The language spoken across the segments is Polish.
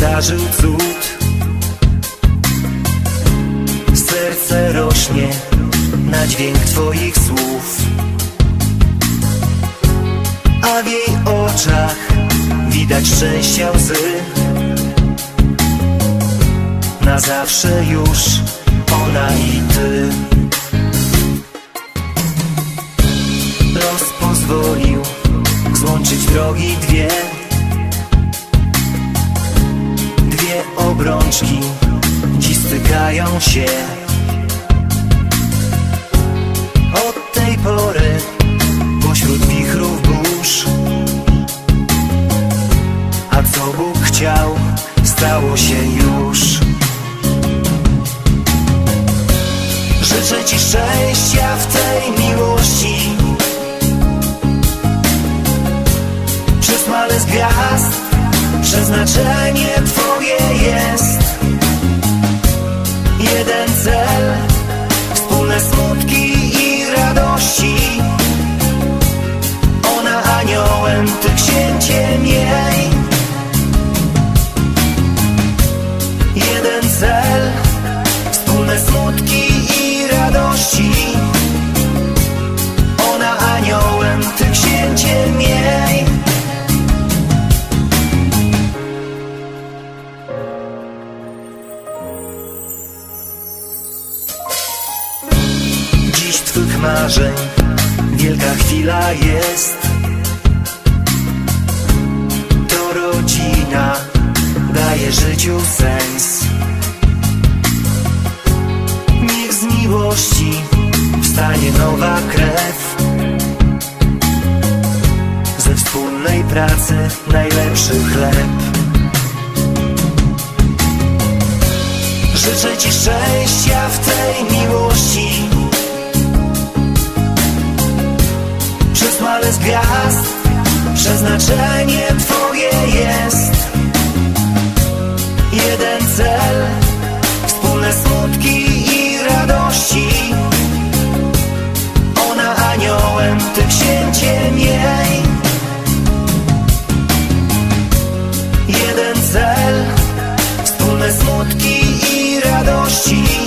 zdarzył cud. Serce rośnie na dźwięk Twoich słów. A w jej oczach widać szczęścia łzy. Na zawsze już ona i Ty. Los pozwolił złączyć drogi dwie obrączki dziś stykają się. Od tej pory pośród wichrów burz. A co Bóg chciał, stało się już. Życzę Ci szczęścia w tej miłości. Przysmale z gwiazd Przeznaczenie Twoje jest marzeń. Wielka chwila jest. To rodzina daje życiu sens. Niech z miłości wstanie nowa krew. Ze wspólnej pracy najlepszy chleb. Życzę Ci szczęścia gwiazd. Przeznaczenie Twoje jest Jeden cel. Wspólne smutki i radości. Ona aniołem, Ty księciem jej. Jeden cel. Wspólne smutki i radości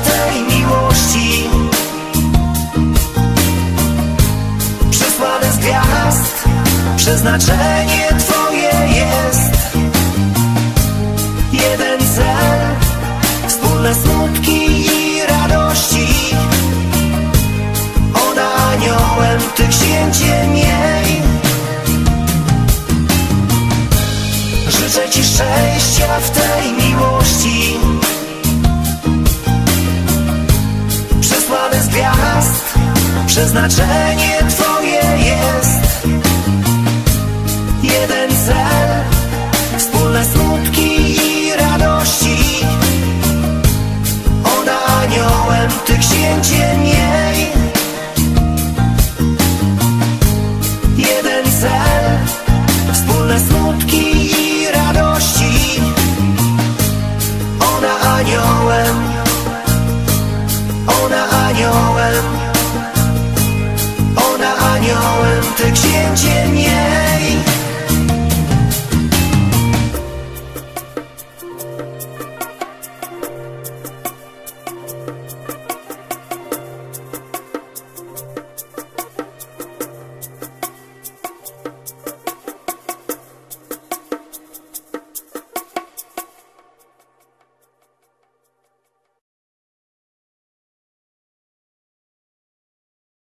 tej miłości. Przesłane z gwiazd Przeznaczenie Twoje jest. Jeden cel Wspólne smutki i radości. Ona aniołem, Ty księciem jej Życzę Ci szczęścia w tej Przeznaczenie Twoje księciem jej